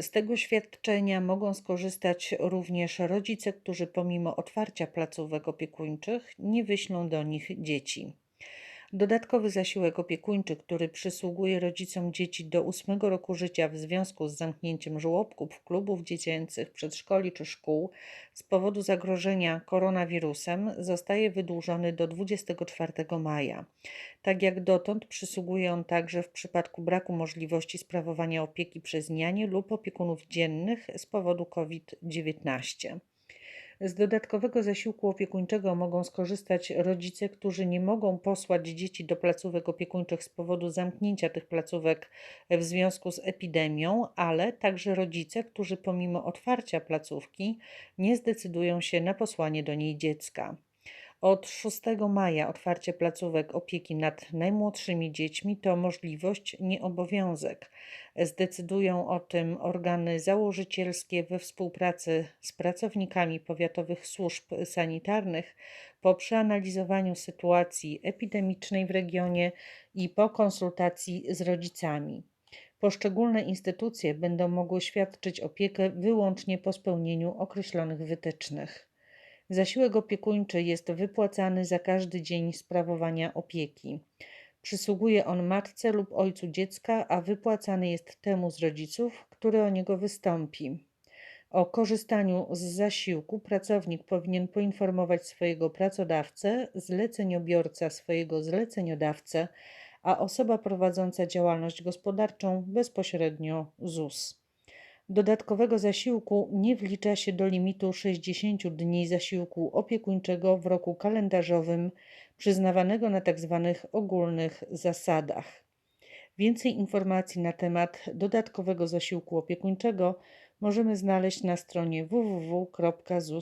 Z tego świadczenia mogą skorzystać również rodzice, którzy pomimo otwarcia placówek opiekuńczych nie wyślą do nich dzieci. Dodatkowy zasiłek opiekuńczy, który przysługuje rodzicom dzieci do 8 roku życia w związku z zamknięciem żłobków, klubów dziecięcych, przedszkoli czy szkół z powodu zagrożenia koronawirusem, zostaje wydłużony do 24 maja. Tak jak dotąd przysługuje on także w przypadku braku możliwości sprawowania opieki przez nianie lub opiekunów dziennych z powodu COVID-19. Z dodatkowego zasiłku opiekuńczego mogą skorzystać rodzice, którzy nie mogą posłać dzieci do placówek opiekuńczych z powodu zamknięcia tych placówek w związku z epidemią, ale także rodzice, którzy pomimo otwarcia placówki nie zdecydują się na posłanie do niej dziecka. Od 6 maja otwarcie placówek opieki nad najmłodszymi dziećmi to możliwość, nie obowiązek. Zdecydują o tym organy założycielskie we współpracy z pracownikami powiatowych służb sanitarnych po przeanalizowaniu sytuacji epidemicznej w regionie i po konsultacji z rodzicami. Poszczególne instytucje będą mogły świadczyć opiekę wyłącznie po spełnieniu określonych wytycznych. Zasiłek opiekuńczy jest wypłacany za każdy dzień sprawowania opieki. Przysługuje on matce lub ojcu dziecka, a wypłacany jest temu z rodziców, który o niego wystąpi. O korzystaniu z zasiłku pracownik powinien poinformować swojego pracodawcę, zleceniobiorca swojego zleceniodawcę, a osoba prowadząca działalność gospodarczą bezpośrednio ZUS. Dodatkowego zasiłku nie wlicza się do limitu 60 dni zasiłku opiekuńczego w roku kalendarzowym przyznawanego na tzw. ogólnych zasadach. Więcej informacji na temat dodatkowego zasiłku opiekuńczego możemy znaleźć na stronie www.zus.pl.